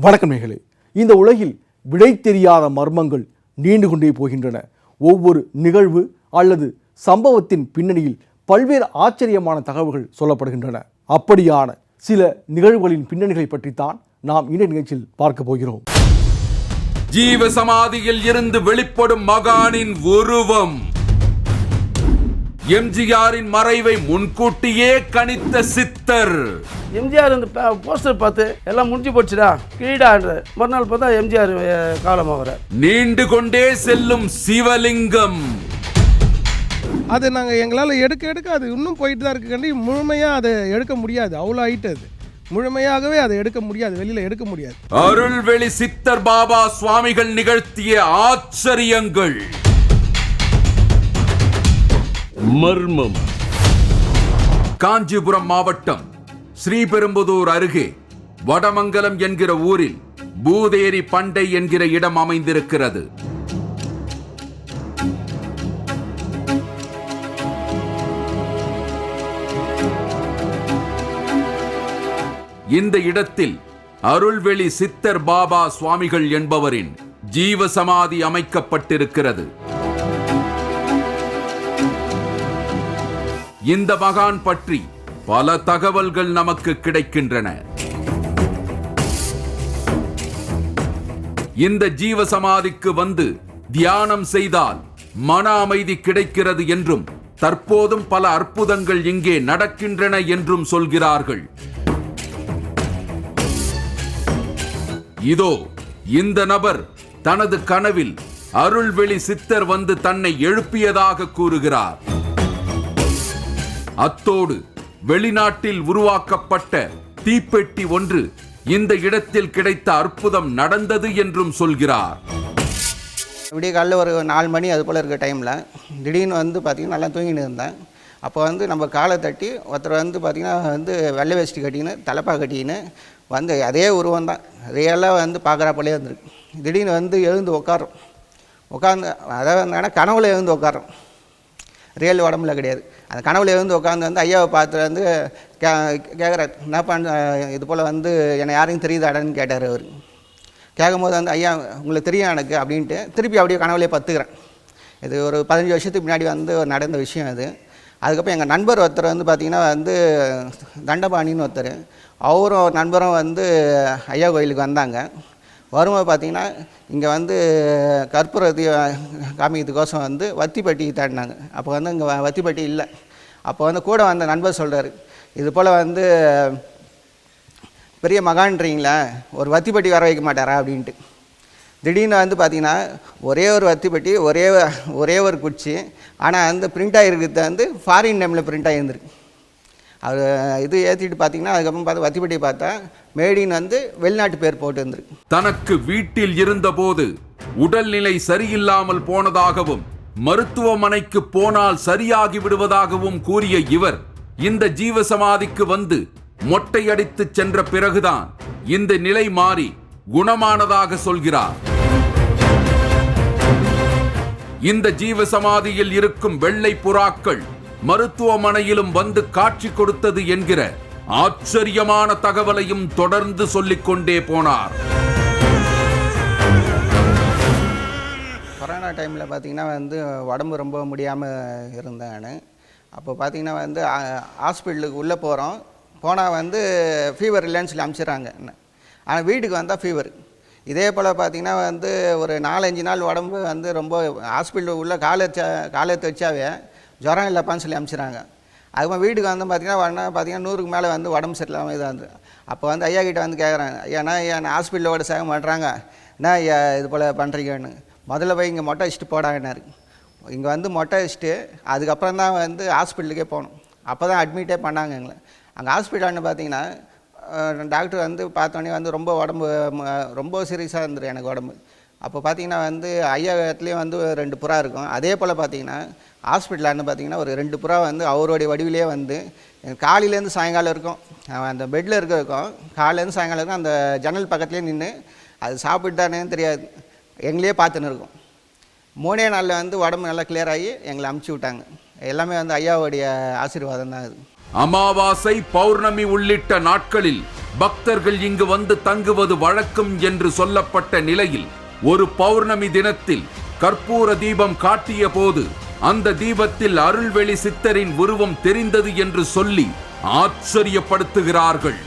வணக்கம் இந்த உலகில் விடை தெரியாத மர்மங்கள் நீண்டு கொண்டே போகின்றன. ஒவ்வொரு நிகழ்வு அல்லது சம்பவத்தின் பின்னணியில் பல்வேறு ஆச்சரியமான தகவல்கள் சொல்லப்படுகின்றன. அப்படியான சில நிகழ்வுகளின் பின்னணிகளை பற்றித்தான் நாம் இந்த நிகழ்ச்சியில் பார்க்க போகிறோம். ஜீவ சமாதியில் இருந்து வெளிப்படும் மகானின் உருவம். எம்ஜிஆரின் மறைவை முன்கூட்டியே கணித்த சித்தர். எம்ஜிஆர் இந்த போஸ்டர் பார்த்து எல்லாம் முடிஞ்சு போச்சுடா கிரீடான்ற மறுநாள் பார்த்தா எம்ஜிஆர் காலமாகிறார் நீண்டு கொண்டே செல்லும் சிவலிங்கம். அது நாங்கள் எங்களால் எடுக்க எடுக்க அது இன்னும் போயிட்டு தான் இருக்குக்காண்டி முழுமையாக அதை எடுக்க முடியாது. அவ்வளோ ஹைட் அது. முழுமையாகவே அதை எடுக்க முடியாது. வெளியில் எடுக்க முடியாது. அருள்வெளி சித்தர் பாபா சுவாமிகள் நிகழ்த்திய ஆச்சரியங்கள். மர்மம். காஞ்சிபுரம் மாவட்டம் ஸ்ரீபெரும்புதூர் அருகே வடமங்கலம் என்கிற ஊரில் பூதேரி பண்டை என்கிற இடம் அமைந்திருக்கிறது. இந்த இடத்தில் அருள்வெளி சித்தர் பாபா சுவாமிகள் என்பவரின் ஜீவ சமாதி அமைக்கப்பட்டிருக்கிறது. இந்த மகான் பற்றி பல தகவல்கள் நமக்கு கிடைக்கின்றன. இந்த ஜீவ சமாதிக்கு வந்து தியானம் செய்தால் மன அமைதி கிடைக்கிறது என்றும் தற்போதும் பல அற்புதங்கள் இங்கே நடக்கின்றன என்றும் சொல்கிறார்கள். இதோ இந்த நபர் தனது கனவில் அருள்வெளி சித்தர் வந்து தன்னை எழுப்பியதாக கூறுகிறார். அத்தோடு வெளிநாட்டில் உருவாக்கப்பட்ட தீப்பெட்டி ஒன்று இந்த இடத்தில் கிடைத்த அற்புதம் நடந்தது என்றும் சொல்கிறார். விடிய காலைல ஒரு நாலு மணி அது போல் இருக்க டைமில் திடீர்னு வந்து பார்த்திங்கன்னா நல்லா தூங்கிட்டு இருந்தேன். அப்போ வந்து நம்ம காலை தட்டி ஒருத்தர் வந்து பார்த்திங்கன்னா வந்து வெள்ளை வேஷ்டி கட்டின்னு தலைப்பா கட்டின்னு வந்து அதே உருவம் தான். ரியலாக வந்து பார்க்குறா போலே இருந்திருக்கு. திடீர்னு வந்து எழுந்து உட்காரோம் உட்காந்து அதாவது என்னன்னா கனவுல எழுந்து உட்காரோம் ரியல் உடம்புல கிடையாது. அந்த கனவுல இருந்து உட்காந்து வந்து ஐயாவை பார்த்து வந்து கே கேட்குறாரு என்ன பண்ண இது போல் வந்து என்னை யாரையும் தெரியுதாடான்னு கேட்டார் அவர். கேட்கும்போது வந்து ஐயா உங்களுக்கு தெரியும் எனக்கு? அப்படின்ட்டு திருப்பி அப்படியே கனவுலேயே பத்துக்கிறேன். இது ஒரு பதினஞ்சு வருஷத்துக்கு முன்னாடி வந்து ஒரு நடந்த விஷயம் அது. அதுக்கப்புறம் எங்கள் நண்பர் ஒருத்தர் வந்து பார்த்திங்கன்னா வந்து தண்டபாணின்னு ஒருத்தர். அவரும் நண்பரும் வந்து ஐயா கோயிலுக்கு வந்தாங்க. வரும்போது பார்த்தீங்கன்னா இங்கே வந்து கற்பூரத்தை காமிக்கிறதுக்கோசம் வந்து வத்திப்பட்டி தேடினாங்க அப்போ வந்து இங்கே வத்திப்பட்டி இல்லை. அப்போ வந்து கூட வந்த நண்பர் சொல்கிறாரு இது போல் வந்து பெரிய மகான்றீங்களா ஒரு வத்திப்பட்டி வர வைக்க மாட்டாரா அப்படின்ட்டு. திடீர்னு வந்து பார்த்தீங்கன்னா ஒரே ஒரு வத்திப்பட்டி ஒரே ஒரே ஒரு குச்சி ஆனால் வந்து பிரிண்ட் ஆகிருக்கிறது வந்து ஃபாரின் நேமில் பிரிண்ட் ஆகியிருந்திருக்கு அது இது ஏற்றிட்டு பார்த்தீங்கன்னா அதுக்கப்புறம் பார்த்து வத்திப்பட்டி பார்த்தா மேடின் வந்து வெளிநாட்டு பேர் போட்டு இருந்திருக்கு. தனக்கு வீட்டில் இருந்தபோது உடல்நிலை சரியில்லாமல் போனதாகவும் மருத்துவமனைக்கு போனால் சரியாகி விடுவதாகவும் கூறிய இவர் இந்த ஜீவ சமாதிக்கு வந்து மொட்டையடித்து சென்ற பிறகுதான் இந்த நிலை மாறி குணமானதாக சொல்கிறார். இந்த ஜீவ சமாதியில் இருக்கும் வெள்ளை புறாக்கள் மருத்துவமனையிலும் வந்து காட்சி கொடுத்தது என்கிற ஆச்சரியமான தகவலையும் தொடர்ந்து சொல்லிக் கொண்டே போனார். கொரோனா டைமில் பார்த்தீங்கன்னா வந்து உடம்பு ரொம்ப முடியாமல் இருந்தேன் நான். அப்போ பார்த்தீங்கன்னா வந்து ஹாஸ்பிட்டலுக்கு உள்ளே போகிறோம் போனால் வந்து ஃபீவர் இல்லைன்னு சொல்லி அனுப்பிச்சிடுறாங்க ஆனால் வீட்டுக்கு வந்தால் ஃபீவர் இதே போல் பார்த்தீங்கன்னா வந்து ஒரு நாலஞ்சு நாள் உடம்பு வந்து ரொம்ப ஹாஸ்பிட்டல் உள்ள காலை வச்சா காலை வச்சாவே ஜுரம் இல்லைப்பான்னு சொல்லி அனுப்பிச்சிறாங்க அதுக்கப்புறம் வீட்டுக்கு வந்து பார்த்தீங்கன்னா உடனே பார்த்தீங்கன்னா நூறுக்கு மேலே வந்து உடம்பு சரியில்லாமல் இதாக இருந்து அப்போ வந்து ஐயா கிட்டே வந்து கேட்குறாங்க ஐயாண்ணா ஐயா ஹாஸ்பிட்டலோட சேக பண்ணுறாங்க என்ன ஐயா இது போல் பண்ணுறீங்கன்னு முதல்ல போய் இங்கே மொட்டை அடிச்சுட்டு போடாங்கன்னாரு இங்கே வந்து மொட்டை அடிச்சுட்டு அதுக்கப்புறம் தான் வந்து ஹாஸ்பிட்டலுக்கே போகணும். அப்போ தான் அட்மிட்டே பண்ணாங்க எங்களை. அங்கே ஹாஸ்பிட்டல்னு பார்த்தீங்கன்னா டாக்டர் வந்து பார்த்தோன்னே வந்து ரொம்ப உடம்பு ரொம்ப சீரியஸாக இருந்துரு எனக்கு உடம்பு. அப்போ பார்த்தீங்கன்னா வந்து ஐயா இடத்துலையும் வந்து ரெண்டு புறா இருக்கும். அதே போல் பார்த்தீங்கன்னா ஹாஸ்பிட்டலான்னு பார்த்தீங்கன்னா ஒரு ரெண்டு புறா வந்து அவருடைய வடிவிலே வந்து காலையிலேருந்து சாயங்காலம் இருக்கும். அந்த பெட்டில் இருக்க இருக்கும் காலையிலேருந்து சாயங்காலம் இருக்கும் அந்த ஜன்னல் பக்கத்துலேயே நின்று அது சாப்பிட்டானேன்னு தெரியாது. எங்களையே பார்த்துன்னு இருக்கும். மூணே நாளில் வந்து உடம்பு நல்லா கிளியர் ஆகி எங்களை அமுச்சு விட்டாங்க. எல்லாமே வந்து ஐயாவுடைய ஆசீர்வாதம் தான் அது. அமாவாசை பௌர்ணமி உள்ளிட்ட நாட்களில் பக்தர்கள் இங்கு வந்து தங்குவது வழக்கம் என்று சொல்லப்பட்ட நிலையில் ஒரு பௌர்ணமி தினத்தில் கற்பூர தீபம் காட்டிய போது அந்த தீபத்தில் அருள்வெளி சித்தரின் உருவம் தெரிந்தது என்று சொல்லி ஆச்சரியப்படுத்துகிறார்கள்.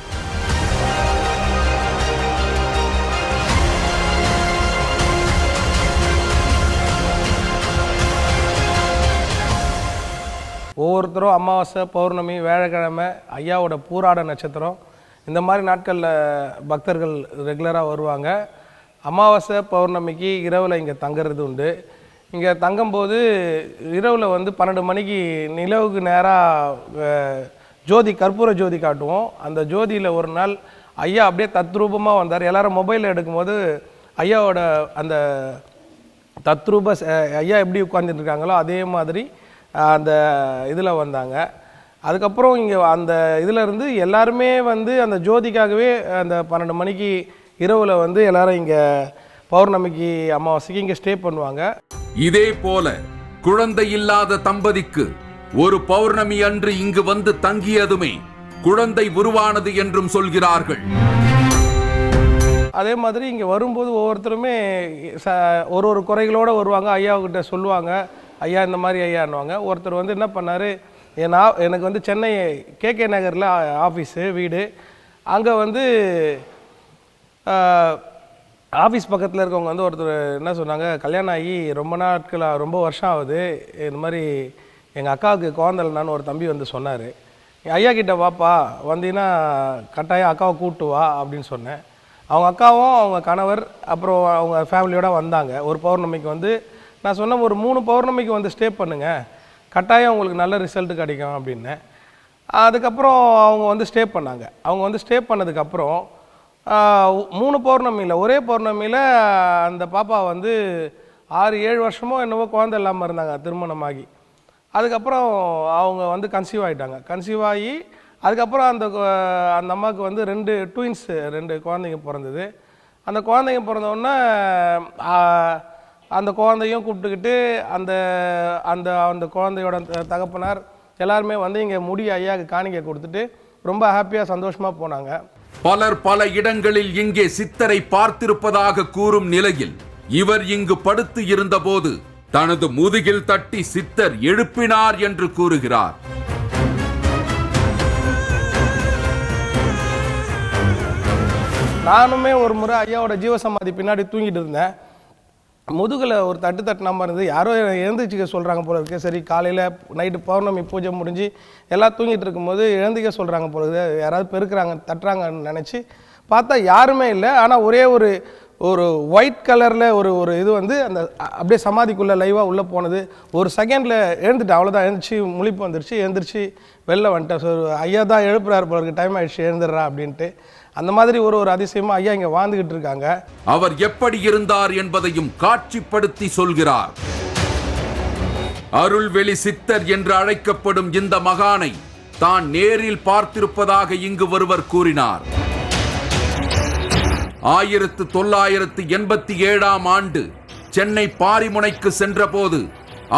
ஒவ்வொருத்தரும் அமாவாசை பௌர்ணமி வேழக்கிழமை ஐயாவோட பூராட நட்சத்திரம் இந்த மாதிரி நாட்களில் பக்தர்கள் ரெகுலராக வருவாங்க. அமாவாசை பௌர்ணமிக்கு இரவில் இங்கே தங்குறது உண்டு. இங்கே தங்கும்போது இரவில் வந்து பன்னெண்டு மணிக்கு நிலவுக்கு நேராக ஜோதி கற்பூர ஜோதி காட்டுவோம். அந்த ஜோதியில் ஒரு நாள் ஐயா அப்படியே தத்ரூபமாக வந்தார். எல்லாரும் மொபைலில் எடுக்கும்போது ஐயாவோட அந்த தத்ரூப ஐயா எப்படி உட்கார்ந்துட்டு இருக்காங்களோ அதே மாதிரி அந்த இதில் வந்தாங்க. அதுக்கப்புறம் இங்கே அந்த இதில் இருந்து எல்லாருமே வந்து அந்த ஜோதிக்காகவே அந்த பன்னெண்டு மணிக்கு இரவில் வந்து எல்லாரும் இங்கே பௌர்ணமிக்கு அமாவாசைக்கு இங்கே ஸ்டே பண்ணுவாங்க. இதே போல குழந்தை இல்லாத தம்பதிக்கு ஒரு பௌர்ணமி அன்று இங்கு வந்து தங்கியதுமே குழந்தை உருவானது என்றும் சொல்கிறார்கள். அதே மாதிரி இங்கே வரும்போது ஒவ்வொருத்தருமே ச ஒரு ஒரு குறைகளோடு வருவாங்க. ஐயாவுக்கிட்ட சொல்லுவாங்க. ஐயா இந்த மாதிரி ஐயான்னுவாங்க. ஒருத்தர் வந்து என்ன பண்ணார் என் எனக்கு வந்து சென்னை கேகே நகரில் ஆஃபீஸு வீடு. அங்கே வந்து ஆஃபீஸ் பக்கத்தில் இருக்கவங்க வந்து ஒருத்தர் என்ன சொன்னாங்க கல்யாணம் ஆகி ரொம்ப நாட்கள் ரொம்ப வருஷம் ஆகுது. இந்த மாதிரி எங்கள் அக்காவுக்கு குழந்தைலனான்னு ஒரு தம்பி வந்து சொன்னார். ஐயா கிட்ட வாப்பா வந்தீங்கன்னா கட்டாயம் அக்காவை கூப்பிட்டு வா அப்படின்னு சொன்னேன். அவங்க அக்காவும் அவங்க கணவர் அப்புறம் அவங்க ஃபேமிலியோட வந்தாங்க. ஒரு பௌர்ணமிக்கு வந்து நான் சொன்னேன் ஒரு மூணு பௌர்ணமிக்கு வந்து ஸ்டே பண்ணுங்க. கட்டாயம் உங்களுக்கு நல்ல ரிசல்ட் கிடைக்கும் அப்படின்னேன். அதுக்கப்புறம் அவங்க வந்து ஸ்டே பண்ணாங்க. அவங்க வந்து ஸ்டே பண்ணதுக்கப்புறம் மூணு பௌர்ணமியில் ஒரே பௌர்ணமியில் அந்த பாப்பா வந்து ஆறு ஏழு வருஷமோ என்னவோ குழந்தை இல்லாமல் இருந்தாங்க திருமணமாகி. அதுக்கப்புறம் அவங்க வந்து கன்சீவ் ஆகிட்டாங்க கன்சீவ் ஆகி அதுக்கப்புறம் அந்த அந்த அம்மாவுக்கு வந்து ரெண்டு ட்வின்ஸ் ரெண்டு குழந்தைங்க பிறந்தது. அந்த குழந்தைங்க பிறந்தோடனே அந்த குழந்தையும் கூப்பிட்டுக்கிட்டு அந்த அந்த அந்த குழந்தையோட த- தகப்பனார் எல்லாருமே வந்து இங்கே முடி ஐயாவுக்கு காணிக்கை கொடுத்துட்டு ரொம்ப ஹாப்பியாக சந்தோஷமாக போனாங்க. பலர் பல இடங்களில் இங்கே சித்தரை பார்த்திருப்பதாக கூறும் நிலையில் இவர் இங்கு படுத்து இருந்தபோது தனது முதுகில் தட்டி சித்தர் எழுப்பினார் என்று கூறுகிறார். நானுமே ஒரு முறை ஐயாவோட ஜீவசமாதி பின்னாடி தூங்கிட்டு இருந்தேன். முதுகில் ஒரு தட்டு தட்டு நம்பர் இருந்து யாரோ எழுந்திரிச்சிக்க சொல்கிறாங்க போல இருக்கு. சரி காலையில் நைட்டு பௌர்ணமி பூஜை முடிஞ்சு எல்லாம் தூங்கிட்டு இருக்கும்போது எழுந்திக்க சொல்கிறாங்க போல இருக்குது. யாராவது பெருக்கிறாங்க தட்டுறாங்கன்னு நினச்சி பார்த்தா யாருமே இல்லை. ஆனால் ஒரே ஒரு ஒரு ஒயிட் கலரில் ஒரு ஒரு இது வந்து அந்த அப்படியே சமாதிக்குள்ளே லைவாக உள்ளே போனது. ஒரு செகண்டில் எழுந்துட்டேன். அவ்வளோதான் எழுந்துச்சு முழிப்பு வந்துருச்சு. எழுந்திரிச்சு வெளில வந்துட்டேன். ஸோ ஐயா தான் எழுப்புறாரு போல இருக்கு. டைம் ஆகிடுச்சு எழுந்துடுறா அப்படின்ட்டு. அந்த மாதிரி ஒரு ஒரு அதிசயமா ஐயா இங்கே வாழ்ந்துகிட்டு இருக்காங்க. அவர் எப்படி இருந்தார் என்பதையும் காட்சிப்படுத்தி சொல்கிறார். அருள்வெளி சித்தர் என்று அழைக்கப்படும் இந்த மகானை தான் நேரில் பார்த்திருப்பதாக இங்கு ஒருவர் கூறினார். ஆயிரத்து தொள்ளாயிரத்து எண்பத்தி ஏழாம் ஆண்டு சென்னை பாரிமுனைக்கு சென்றபோது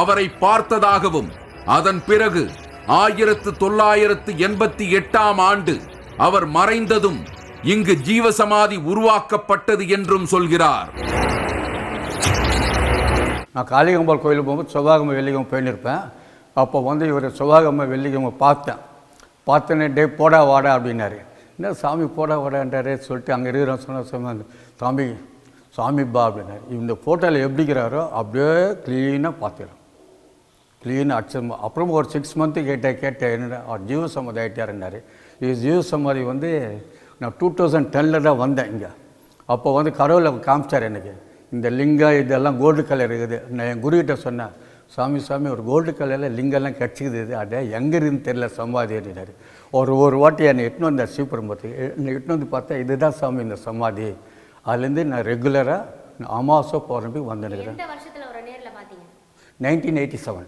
அவரை பார்த்ததாகவும் அதன் பிறகு ஆயிரத்து தொள்ளாயிரத்து எண்பத்தி எட்டாம் ஆண்டு அவர் மறைந்ததும் இங்கு ஜீவசமாதி உருவாக்கப்பட்டது என்றும் சொல்கிறார். நான் காளிகம்பாள் கோயிலுக்கு போகும்போது செவ்வாய்க்கிழமை வெள்ளிகம் போயின்னு அப்போ வந்து இவர் செவ்வாய்க்கிழமை வெள்ளிகம் பார்த்தேன். பார்த்தோன்னே டே போடா வாடா அப்படின்னாரு. என்ன சாமி போடா வாடான்றாரு சொல்லிட்டு அங்கே இருக்கிற சொன்ன சொன்னாங்க சாமி சாமி பா அப்படின்னாரு. இந்த ஃபோட்டோவில் எப்படிக்கிறாரோ அப்படியே க்ளீனாக பார்த்துக்கிறோம் க்ளீனாக அச்சம் அப்புறம் ஒரு சிக்ஸ் மந்த்து கேட்டேன் கேட்டேன் என்னடா ஜீவ சமாதி ஆகிட்டாருன்னாரு இது ஜீவ சமாதி வந்து நான் டூ தௌசண்ட் டெனில் தான் வந்தேன் இங்கே. அப்போ வந்து கடவுளை காமிச்சார் எனக்கு. இந்த லிங்கம் இதெல்லாம் கோல்டு கலர் இருக்குது. நான் என் குருக்கிட்ட சொன்னேன் சாமி சாமி ஒரு கோல்டு கலரில் லிங்கம்லாம் கிடச்சிக்குது. இது அது எங்கே இருக்குன்னு தெரியல சமாதி அப்படின்னாரு. ஒரு ஒரு வாட்டி என்னை எட்டுன்னு வந்தார் ஸ்ரீபெரும்புறத்துக்கு என்னை எட்டுன்னு வந்து பார்த்தா இதுதான் சாமி இந்த சமாதி அதுலேருந்து நான் ரெகுலராக அமாவாசை பௌர்ணமி வந்துருக்கிறேன். எந்த வருஷத்துல ஒரு நேர்ல பாத்தீங்க நைன்டீன் எயிட்டி செவன்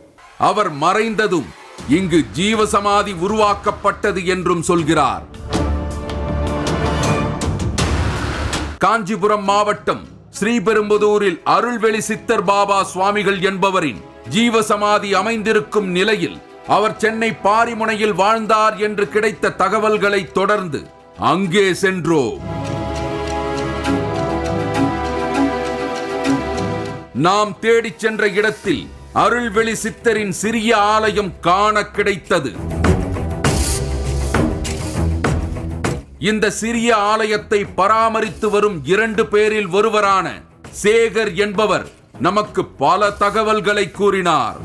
அவர் மறைந்ததும் இங்கு ஜீவசமாதி உருவாக்கப்பட்டது என்றும் சொல்கிறார். காஞ்சிபுரம் மாவட்டம் ஸ்ரீபெரும்புதூரில் அருள்வெளி சித்தர் பாபா சுவாமிகள் என்பவரின் ஜீவசமாதி அமைந்திருக்கும் நிலையில் அவர் சென்னை பாரிமுனையில் வாழ்ந்தார் என்று கிடைத்த தகவல்களை தொடர்ந்து அங்கே சென்றோம். நாம் தேடிச் சென்ற இடத்தில் அருள்வெளி சித்தரின் சிறிய ஆலயம் காண கிடைத்தது. இந்த சிறிய ஆலயத்தை பராமரித்து வரும் இரண்டு பேரில் ஒருவரான சேகர் என்பவர் நமக்கு பல தகவல்களை கூறினார்.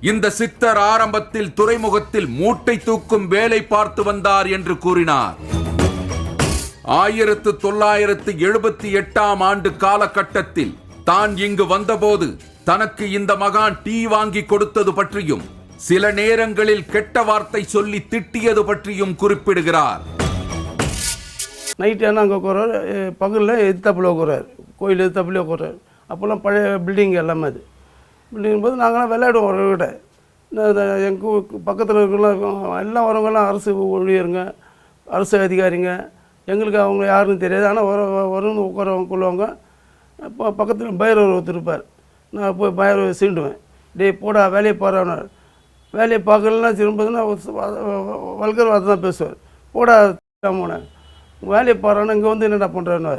இந்த சித்தர் ஆரம்பத்தில் துறைமுகத்தில் மூட்டை தூக்கும் வேலை பார்த்து வந்தார் என்று கூறினார். ஆயிரத்து தொள்ளாயிரத்து எழுபத்தி எட்டாம் ஆண்டு காலகட்டத்தில் தான் இங்கு வந்தபோது தனக்கு இந்த மகான் டீ வாங்கி கொடுத்தது பற்றியும் சில நேரங்களில் கெட்ட வார்த்தை சொல்லி திட்டியது பற்றியும் குறிப்பிடுகிறார். நைட்டு என்ன அங்கே உட்காராரு பகலில் எதிர்த்தாப்புல உட்காராரு கோயில் எதிர்த்தாப்புல உட்காராரு அப்போல்லாம் பழைய பில்டிங் எல்லாமே அது. பில்டிங் போது நாங்களாம் விளையாடுவோம் ஒரு விட எங்கள் பக்கத்தில் இருக்கிறவங்களாம் எல்லாம் வரவங்களாம் அரசு ஊழியருங்க அரசு அதிகாரிங்க. எங்களுக்கு அவங்க யாருன்னு தெரியாது. ஆனால் வர வரும்னு உட்காரவங்க கொள்ளுவாங்க இப்போ பக்கத்தில் பைரவர் ஒருத்தர் இருப்பார். நான் போய் பைரவர் சீண்டுவேன். டேய் போடா வேலையை பாருன்னு வேலையை பார்க்கலன்னா திரும்பதுன்னா வல்கர் வார்த்தை தான் பேசுவார். போடா போன வேலையை பாருன்னா இங்கே வந்து என்னடா பண்ணுறான்னு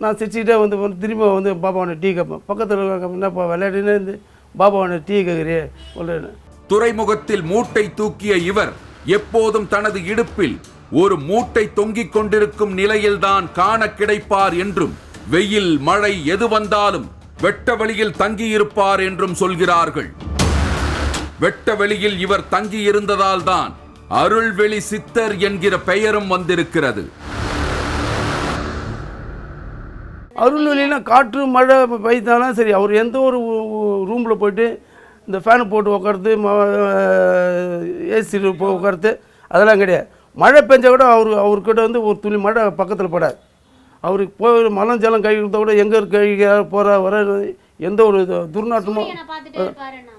நான் சிரிச்சுக்கிட்டே வந்து திரும்ப வந்து பாபாவோட டீ கேட்பேன் பக்கத்தில் இருக்க என்னப்பா விளையாடினே இருந்து பாபாவோட டீ கேட்குறியே சொல்கிறேன்னு துறைமுகத்தில் மூட்டை தூக்கிய இவர் எப்போதும் தனது இடுப்பில் ஒரு மூட்டை தொங்கிக் கொண்டிருக்கும் நிலையில்தான் காண கிடைப்பார் என்றும் வெயில் மழை எது வந்தாலும் வெட்ட வழியில் தங்கியிருப்பார் என்றும் சொல்கிறார்கள். வெட்ட வெளியில் இவர் தங்கியிருந்ததால் தான் அருள்வெளி சித்தர் என்கிற பெயரும் வந்திருக்கிறது. அருள்வெளினா காற்று மழை பெய்தாலும் சரி அவர் எந்த ஒரு ரூமில் போயிட்டு இந்த ஃபேனு போட்டு உட்காருது ஏசி போய் உட்காருது அதெல்லாம் கிடையாது. மழை பெஞ்சா கூட அவர் அவர்கிட்ட வந்து ஒரு துளி மழை பக்கத்தில் படாது. அவருக்கு போய் மலம் ஜலம் கழிக்கிறத கூட எங்கே இருக்க கழிக்கிறார் போகிற வர எந்த ஒரு இது- துர்நாற்றமோ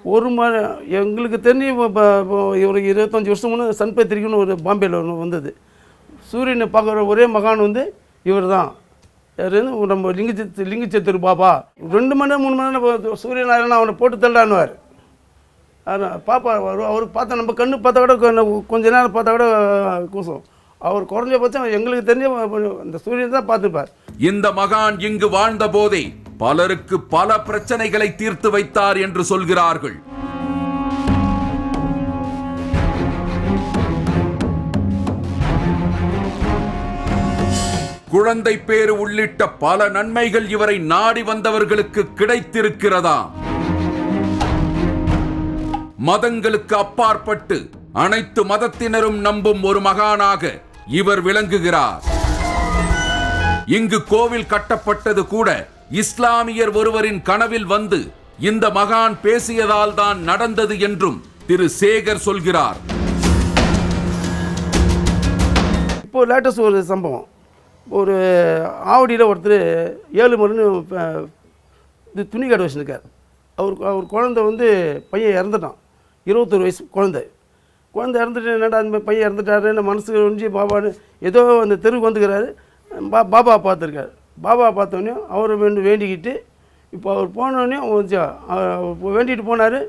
ஒரு மழை எங்களுக்கு தெரிஞ்சு இப்போ- ஒரு இருபத்தஞ்சி வருஷம் முன்னே சன் பத்திரிக்கைன்னு ஒரு பாம்பேயில் ஒன்று வந்தது. சூரியனை பார்க்குற ஒரே மகான் வந்து இவர் தான் யாரு? நம்ம லிங்கச்சத்து லிங்கச்சத்திரு பாபா. ரெண்டு மணி நேரம் மூணு மணி நேரம் போ- சூரிய நாராயணன் அவனை போட்டு தள்ளான்னுவார் ஆனால் பாப்பா அவர் அவர் பார்த்தா நம்ம கண்ணு பார்த்தா கூட கொஞ்ச நேரம் பார்த்தா கூட கூசும். அவர் குறைஞ்சபட்சம் எங்களுக்கு தெரிஞ்ச அந்த சூரியன் தான் பார்த்துப்பார் இந்த மகான் இங்கு வாழ்ந்த போதே பலருக்கு பல பிரச்சனைகளை தீர்த்து வைத்தார் என்று சொல்கிறார்கள். குழந்தை பேறு உள்ளிட்ட பல நன்மைகள் இவரை நாடி வந்தவர்களுக்கு கிடைத்திருக்கிறதா? மதங்களுக்கு அப்பாற்பட்டு அனைத்து மதத்தினரும் நம்பும் ஒரு மகானாக இவர் விளங்குகிறார். இங்கு கோவில் கட்டப்பட்டது கூட இஸ்லாமியர் ஒருவரின் கனவில் வந்து இந்த மகான் பேசியதால் தான் நடந்தது என்றும் திரு சேகர் சொல்கிறார். இப்போ லேட்டஸ்ட் ஒரு சம்பவம். ஒரு ஆவடியில் ஒருத்தர் ஏழு மணின்னு இது துணி கடை வச்சுருக்கார். அவர் அவர் குழந்தை வந்து பையன் இறந்துட்டான். இருபத்தொரு வயசு குழந்தை. குழந்தை இறந்துட்டு என்னடா அந்த பையன் இறந்துட்டாரு என்ன மனசு ஒழிஞ்சு பாபான்னு ஏதோ அந்த தெருவுக்கு வந்துக்கிறாரு. பா பாபா பார்த்துருக்காரு. பாபா பார்த்தோன்னே அவரை வேண்டு வேண்டிக்கிட்டு இப்போ அவர் போனோடனே அவர் வேண்டிட்டு போனார்.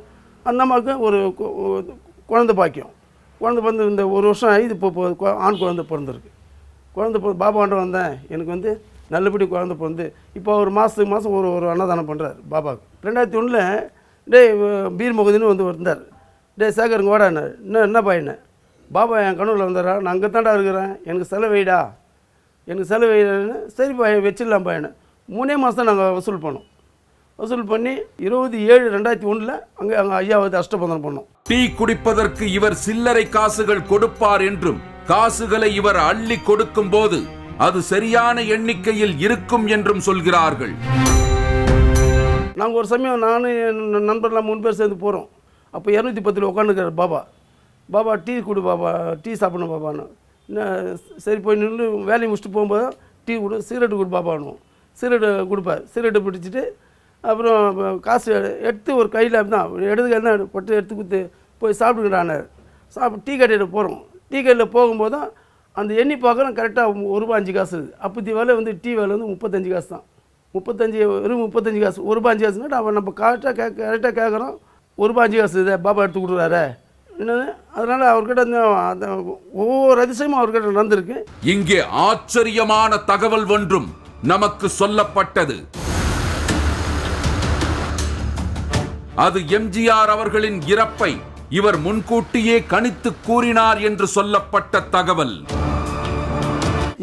அந்த அம்மாவுக்கு ஒரு குழந்த குழந்தை பாக்கியம். குழந்தை பிறந்து இந்த ஒரு வருஷம் ஆகி இப்போ ஆண் குழந்தை பிறந்திருக்கு. குழந்தை பிறந்து பாபாண்ட வந்தேன். எனக்கு வந்து நல்லபடி குழந்தை பிறந்து இப்போ ஒரு மாதத்துக்கு மாதம் ஒரு ஒரு அன்னதானம் பண்ணுறாரு பாபாவுக்கு. ரெண்டாயிரத்தி ஒன்றில் டேய் பீர் முகதின்னு வந்து வந்தார். டேய் சேகருங்க வாடாண்ணே என்ன என்ன பையனை? பாபா என் கனவுல வந்தாரா? நான் அங்கே தாண்டா இருக்கிறேன். எனக்கு செலவு வைடா எனக்கு செலவு சரி பையன் வச்சிடலாம் பையனை மூணே மாதம் தான் நாங்கள் வசூல் பண்ணோம். வசூல் பண்ணி இருபது ஏழு ரெண்டாயிரத்தி ஒன்றில் அங்கே அங்கே ஐயா வந்து அஷ்டபந்தனம் பண்ணோம். டீ குடிப்பதற்கு இவர் சில்லறை காசுகள் கொடுப்பார் என்றும் காசுகளை இவர் அள்ளி கொடுக்கும் போது அது சரியான எண்ணிக்கையில் இருக்கும் என்றும் சொல்கிறார்கள். நாங்கள் ஒரு சமயம் நானும் என் நண்பர்லாம் மூணு பேர் சேர்ந்து போகிறோம் அப்போ இரநூத்தி பத்தில் உட்காந்துருக்காரு பாபா. பாபா டீ கொடு பாபா டீ சாப்பிடணும் பாபான்னு. சரி போய் நின்று வேலையை முடிச்சுட்டு போகும்போது டீ கொடு சிகரெட்டு கொடு பாபானுவோம் சிகரெட்டு கொடுப்பார். சிகரெட்டு பிடிச்சிட்டு அப்புறம் காசு எடுத்து ஒரு கையில் தான் இடது கையில் தான் பட்டு எடுத்து கொடுத்து போய் சாப்பிட்டுக்கிறானார். சாப்பிட்டு டீ கடையில் போகிறோம் டீ கடையில் போகும்போது தான் அந்த எண்ணி பார்க்குறோம் கரெக்டாக ஒரு ரூபா அஞ்சு காசு அப்பத்தி வேலை வந்து டீ வேலை வந்து முப்பத்தஞ்சு காசு தான். முப்பத்தஞ்சு வெறும் முப்பத்தஞ்சு காசு. ஒரு ரூபா அஞ்சு காசுன்னா அவன் நம்ம கரெக்டாக கே கரெக்டாக கேட்குறோம். ஒரு ரூபா அஞ்சு காசு இதை பாபா எடுத்து கொடுக்குறாரு. என்னது? அதனால் அவர்கிட்ட அந்த ஒவ்வொரு அதிசயமும் அவர்கிட்ட நடந்திருக்கு. இங்கே ஆச்சரியமான தகவல் ஒன்றும் நமக்கு சொல்லப்பட்டது. அது எம்ஜிஆர் அவர்களின் இறப்பை இவர் முன்கூட்டியே கணித்து கூறினார் என்று சொல்லப்பட்ட தகவல்.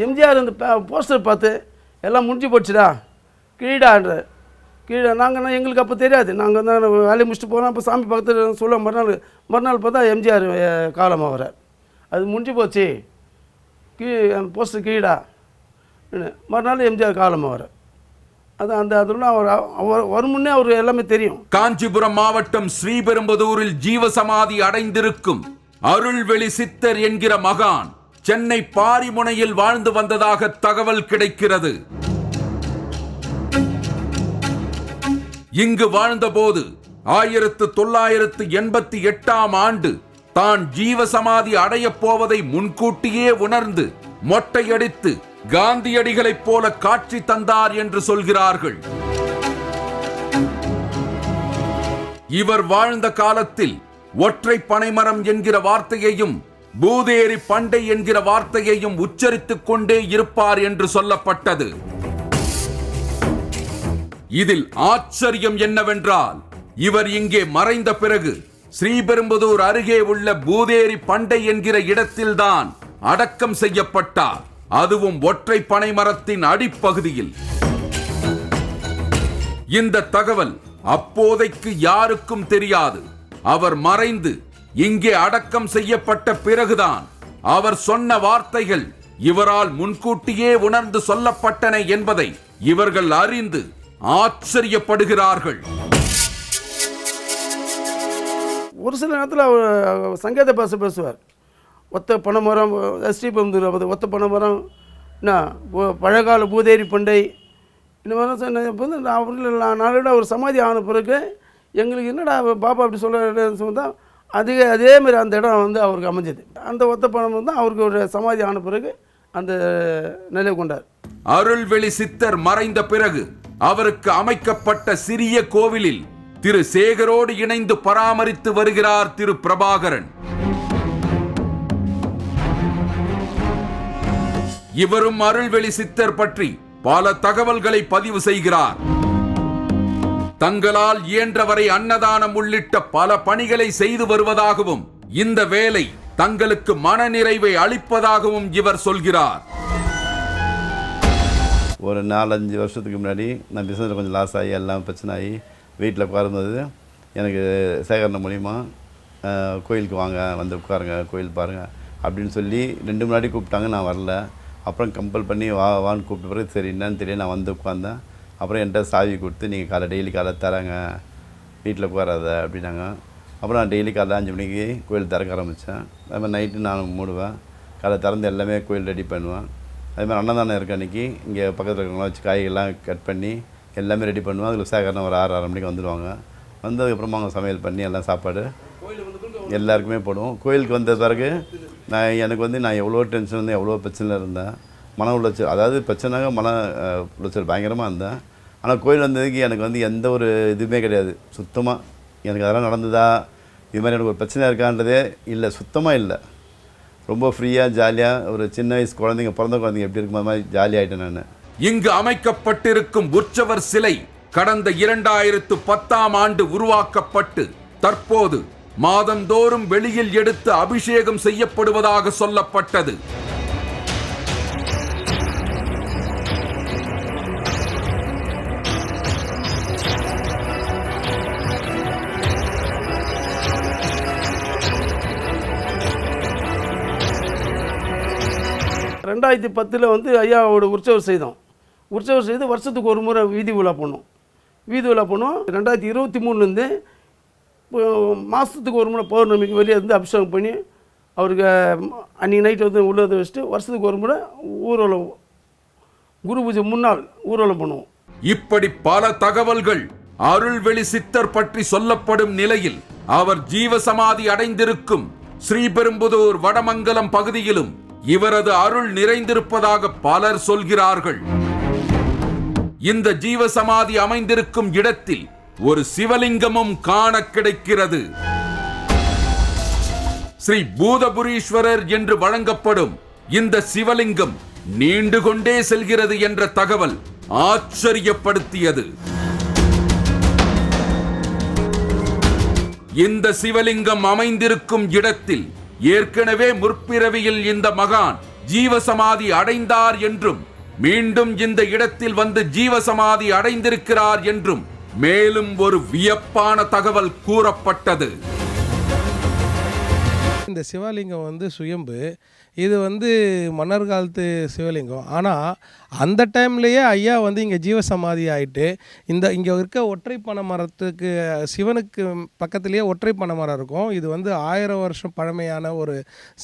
எம்ஜிஆர் இந்த போஸ்டர் பார்த்து எல்லாம் முடிஞ்சு போச்சுடா கீழான்ற கீழே நாங்கள் எங்களுக்கு அப்போ தெரியாது. நாங்கள் தான் வேலையை முடிச்சுட்டு போகிறோம் அப்போ சாமி பக்கத்தில் சொல்ல மறுநாள் மறுநாள் பார்த்தா எம்ஜிஆர் காலம் அவரை. அது முடிஞ்சு போச்சு. கீ போஸ்ட்டு கீழா. மறுநாள் எம்ஜிஆர் காலம் அவரை. அது அந்த அதெல்லாம் அவர் அவர் வருமுன்னே அவர் எல்லாமே தெரியும். காஞ்சிபுரம் மாவட்டம் ஸ்ரீபெரும்புதூரில் ஜீவசமாதி அடைந்திருக்கும் அருள்வெளி சித்தர் என்கிற மகான் சென்னை பாரிமுனையில் வாழ்ந்து வந்ததாக தகவல் கிடைக்கிறது. இங்கு வாழ்ந்தபோது ஆயிரத்து தொள்ளாயிரத்து எண்பத்தி எட்டாம் ஆண்டு தான் ஜீவசமாதி அடையப் போவதை முன்கூட்டியே உணர்ந்து மொட்டையடித்து காந்தியடிகளைப் போல காட்சி தந்தார் என்று சொல்கிறார்கள். இவர் வாழ்ந்த காலத்தில் ஒற்றை பனைமரம் என்கிற வார்த்தையையும் பூதேரி பண்டை என்கிற வார்த்தையையும் உச்சரித்துக் கொண்டே இருப்பார் என்று சொல்லப்பட்டது. இதில் ஆச்சரியம் என்னவென்றால் இவர் இங்கே மறைந்த பிறகு ஸ்ரீபெரும்புதூர் அருகே உள்ள பூதேரி பண்டை என்கிற இடத்தில்தான் அடக்கம் செய்யப்பட்டார். அதுவும் ஒற்றை பனை மரத்தின் அடிப்பகுதியில். இந்த தகவல் அப்போதைக்கு யாருக்கும் தெரியாது. அவர் மறைந்து இங்கே அடக்கம் செய்யப்பட்ட பிறகுதான் அவர் சொன்ன வார்த்தைகள் இவரால் முன்கூட்டியே உணர்ந்து சொல்லப்பட்டன என்பதை இவர்கள் அறிந்து ஆச்சரியப்படுகிறார்கள். ஒரு சில நேரத்தில் அவர் சங்கேத பாஷை பேசுவார். ஒத்த பனைமரம் ஸ்ரீபெரும்புதூர் ஒத்த பனைமரம் என்ன பூ- பழங்கால பூதேரி பண்டை இந்த மாதிரி சொன்ன அவர்கள் நாளோட அவர் சமாதி ஆன பிறகு எங்களுக்கு என்னடா பாப்பா அப்படி சொல்ல சொன்னால் அதே அதே மாதிரி அந்த இடம் வந்து அவருக்கு அமைஞ்சது. அந்த ஒத்த பணம் தான் அவருக்கு ஒரு சமாதி ஆன பிறகு அந்த நிலை கொண்டார். அருள்வெளி சித்தர் மறைந்த பிறகு அவருக்கு அமைக்கப்பட்ட சிறிய கோவிலில் திரு சேகரோடு இணைந்து பராமரித்து வருகிறார் திரு பிரபாகரன். இவரும் அருள்வெளி சித்தர் பற்றி பல தகவல்களை பதிவு செய்கிறார். தங்களால் இயன்றவரை அன்னதானம் உள்ளிட்ட பல பணிகளை செய்து வருவதாகவும் இந்த வேலை தங்களுக்கு மனநிறைவை அளிப்பதாகவும் இவர் சொல்கிறார். ஒரு நாலஞ்சு வருஷத்துக்கு முன்னாடி நான் பிஸ்னஸில் கொஞ்சம் லாஸ் ஆகி எல்லாம் பிரச்சனை ஆகி வீட்டில் உட்காரும்போது எனக்கு சேகரண மூலிமா கோயிலுக்கு வாங்க வந்து உட்காருங்க கோயில் பாருங்கள் அப்படின்னு சொல்லி ரெண்டு முன்னாடி கூப்பிட்டாங்க நான் வரல. அப்புறம் கம்பல் பண்ணி வா வான்னு கூப்பிட்ட பிறகு சரி என்னன்னு தெரியல நான் வந்து உட்காந்தேன் அப்புறம் என்கிட்ட சாவி கொடுத்து நீங்கள் காலை டெய்லி காலை தராங்க வீட்டில் உட்காராத அப்படின்னாங்க. அப்புறம் நான் டெய்லி காலைல அஞ்சு மணிக்கு கோயில் திறக்க ஆரம்பித்தேன் அது மாதிரி நைட்டு நான் மூடுவேன். காலை திறந்து எல்லாமே கோயில் ரெடி பண்ணுவேன். அதுமாதிரி அண்ணன் அன்னதானம் இருக்க அன்றைக்கி இங்கே பக்கத்தில் இருக்கிறவங்களாம் வச்சு காய்கறிலாம் கட் பண்ணி எல்லாமே ரெடி பண்ணுவோம் அதில் சேகரணம் ஒரு ஆறு ஆறு மணிக்கு வந்துடுவாங்க வந்ததுக்கப்புறமா அவங்க சமையல் பண்ணி எல்லாம் சாப்பாடு எல்லாருக்குமே போடுவோம். கோயிலுக்கு வந்த பிறகு நான் எனக்கு வந்து நான் எவ்வளோ டென்ஷன் வந்து எவ்வளோ பிரச்சனையில் இருந்தேன். மன உளைச்சல் அதாவது பிரச்சனைங்க மன உளைச்சல் பயங்கரமாக இருந்தேன். ஆனால் கோயில் வந்ததுக்கு எனக்கு வந்து எந்த ஒரு இதுவுமே கிடையாது. சுத்தமாக எனக்கு அதெல்லாம் நடந்ததா இது மாதிரி எனக்கு ஒரு பிரச்சனை இருக்கான்றதே இல்லை. சுத்தமாக இல்லை. ரொம்ப ஃப்ரீயாக ஜாலியாக ஒரு சின்ன வயசு குழந்தைங்க பிறந்த குழந்தைங்க எப்படி இருக்கும் அது மாதிரி ஜாலியாகிட்டேன் நான். இங்கு அமைக்கப்பட்டிருக்கும் உற்சவர் சிலை கடந்த இரண்டாயிரத்து பத்தாம் ஆண்டு உருவாக்கப்பட்டு தற்போது மாதந்தோறும் வெளியில் எடுத்து அபிஷேகம் செய்யப்படுவதாக சொல்லப்பட்டது. ரெண்டாயிரத்தி பத்தில் வந்து ஐயாவோட உற்சவர் செய்தோம். உற்சவர் செய்து வருஷத்துக்கு ஒரு முறை வீதி விழா பண்ணோம் வீதி விழா பண்ணோம் ரெண்டாயிரத்தி இருபத்தி மூணுலேருந்து மாதத்துக்கு ஒரு முறை பௌர்ணமிக்கு வெளியே இருந்து அபிஷேகம் பண்ணி அவருக்கு அன்றைக்கி நைட்டு வந்து உள்ளதை வச்சுட்டு வருஷத்துக்கு ஒரு முறை ஊர்வலம் குரு பூஜை முன்னாள் ஊர்வலம் பண்ணுவோம் இப்படி பல தகவல்கள் அருள்வெளி சித்தர் பற்றி சொல்லப்படும் நிலையில் அவர் ஜீவசமாதி அடைந்திருக்கும் ஸ்ரீபெரும்புதூர் வடமங்கலம் பகுதியிலும் இவரது அருள் நிறைந்திருப்பதாக பலர் சொல்கிறார்கள். இந்த ஜீவசமாதி அமைந்திருக்கும் இடத்தில் ஒரு சிவலிங்கமும் காண கிடைக்கிறது. ஸ்ரீ பூதபுரீஸ்வரர் என்று வழங்கப்படும் இந்த சிவலிங்கம் நீண்டு கொண்டே செல்கிறது என்ற தகவல் ஆச்சரியப்படுத்தியது. இந்த சிவலிங்கம் அமைந்திருக்கும் இடத்தில் ஏற்கனவே முற்பிறவியில் இந்த மகான் ஜீவசமாதி அடைந்தார் என்றும் மீண்டும் இந்த இடத்தில் வந்து ஜீவசமாதி அடைந்திருக்கிறார் என்றும் மேலும் ஒரு வியப்பான தகவல் கூறப்பட்டது. இந்த சிவலிங்கம் வந்து சுயம்பு. இது வந்து மன்னர் காலத்து சிவலிங்கம். ஆனால் அந்த டைம்லேயே ஐயா வந்து இங்கே ஜீவசமாதி ஆகிட்டு இந்த இங்கே இருக்க ஒற்றை பனை மரத்துக்கு சிவனுக்கு பக்கத்துலேயே ஒற்றை பனை மரம் இருக்கும். இது வந்து ஆயிரம் வருஷம் பழமையான ஒரு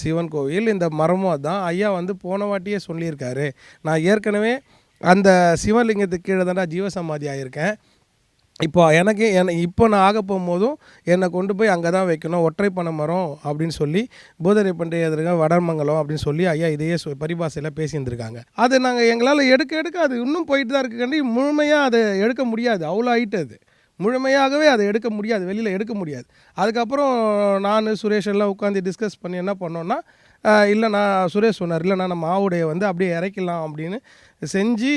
சிவன் கோவில். இந்த மரமும் அதுதான் ஐயா வந்து போன வாட்டியே சொல்லியிருக்காரு. நான் ஏற்கனவே அந்த சிவலிங்கத்துக்கு கீழே தான் ஜீவசமாதி ஆகியிருக்கேன் இப்போ எனக்கு என்ன இப்போ நான் ஆக போகும்போதும் என்னை கொண்டு போய் அங்கே தான் வைக்கணும் ஒற்றை பனை மரம் அப்படின்னு சொல்லி பூதரை பண்டிகை எதிர்க்க வடமங்கலம் அப்படின்னு சொல்லி ஐயா இதையே சொ பரிபாசையில் பேசியிருந்திருக்காங்க. அது நாங்கள் எங்களால் எடுக்க எடுக்க அது இன்னும் போயிட்டு தான் இருக்குக்காண்டி முழுமையாக அதை எடுக்க முடியாது அவ்வளோ ஆயிட்டு அது. முழுமையாகவே அதை எடுக்க முடியாது வெளியில் எடுக்க முடியாது. அதுக்கப்புறம் நான் சுரேஷ் எல்லாம் உட்காந்து டிஸ்கஸ் பண்ணி என்ன பண்ணோன்னா இல்லைண்ணா சுரேஷ் சொன்னார் இல்லைண்ணா நம்ம மாவுடைய வந்து அப்படியே இறக்கலாம் அப்படின்னு செஞ்சு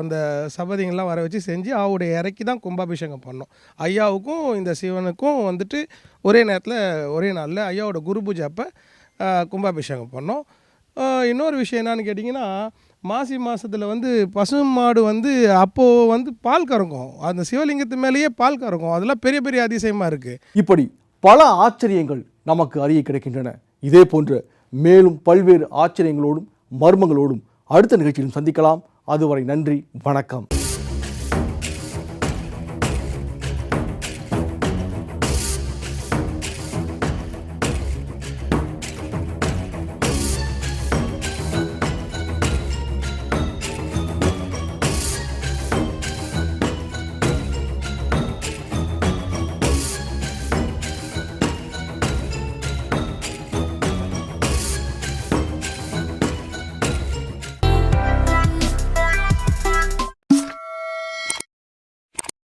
அந்த சபதிங்கெல்லாம் வர வச்சு செஞ்சு ஆவுடைய இறக்கி தான் கும்பாபிஷேகம் பண்ணோம். ஐயாவுக்கும் இந்த சிவனுக்கும் வந்துட்டு ஒரே நேரத்தில் ஒரே நாளில் ஐயாவோட குரு பூஜை அப்போ கும்பாபிஷேகம் பண்ணோம். இன்னொரு விஷயம் என்னன்னு கேட்டிங்கன்னா மாசி மாதத்தில் வந்து பசு மாடு வந்து அப்போது வந்து பால் கறக்கும். அந்த சிவலிங்கத்து மேலேயே பால் கறக்கும். அதெல்லாம் பெரிய பெரிய அதிசயமாக இருக்குது இப்படி பல ஆச்சரியங்கள் நமக்கு அறிய கிடைக்கின்றன. இதே போன்ற மேலும் பல்வேறு ஆச்சரியங்களோடும் மர்மங்களோடும் அடுத்த நிகழ்ச்சியிலும் சந்திக்கலாம். அதுவரை நன்றி வணக்கம்.